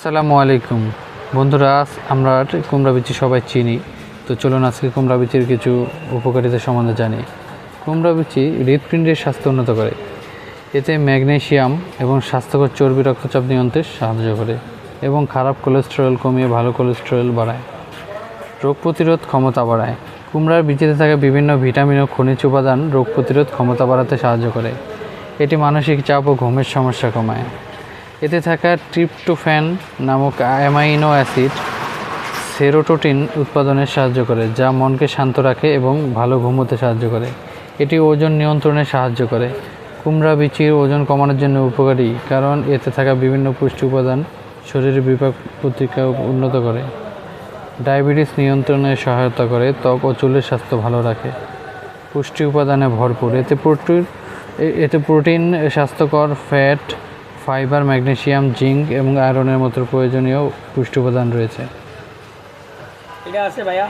আসসালামু আলাইকুম। বন্ধুরা, আজ আমরা কুমড়া বিচি সবাই চিনি। তো চলুন আজকে কুমড়া বিচির কিছু উপকারিতা সম্বন্ধে জানি। কুমড়া বিচি হৃৎপিণ্ডের স্বাস্থ্য উন্নত করে। এতে ম্যাগনেশিয়াম এবং স্বাস্থ্যকর চর্বি রক্তচাপ নিয়ন্ত্রণে সাহায্য করে এবং খারাপ কোলেস্টেরল কমিয়ে ভালো কোলেস্টেরল বাড়ায়। রোগ প্রতিরোধ ক্ষমতা বাড়ায়। কুমড়ার বীজেতে থাকা বিভিন্ন ভিটামিন ও খনিজ উপাদান রোগ প্রতিরোধ ক্ষমতা বাড়াতে সাহায্য করে। এটি মানসিক চাপ ও ঘুমের সমস্যা কমায়। এতে থাকা ট্রিপ্টোফ্যান নামক অ্যামাইনো অ্যাসিড সেরোটোটিন উৎপাদনে সাহায্য করে, যা মনকে শান্ত রাখে এবং ভালো ঘুমোতে সাহায্য করে। এটি ওজন নিয়ন্ত্রণে সাহায্য করে। কুমড়া বিচির ওজন কমানোর জন্য উপকারী, কারণ এতে থাকা বিভিন্ন পুষ্টি উপাদান শরীরের বিপাক প্রতিক্রিয়া উন্নত করে। ডায়াবেটিস নিয়ন্ত্রণে সহায়তা করে, ত্বক ও চুলের স্বাস্থ্য ভালো রাখে। পুষ্টি উপাদানে ভরপুর। এতে প্রোটিন এতে প্রোটিন, স্বাস্থ্যকর ফ্যাট ফাইবার ম্যাগনেসিয়াম জিঙ্ক এবং আয়রনের মতো প্রয়োজনীয় পুষ্টি উপাদান রয়েছে। এটা আছে ভাইয়া?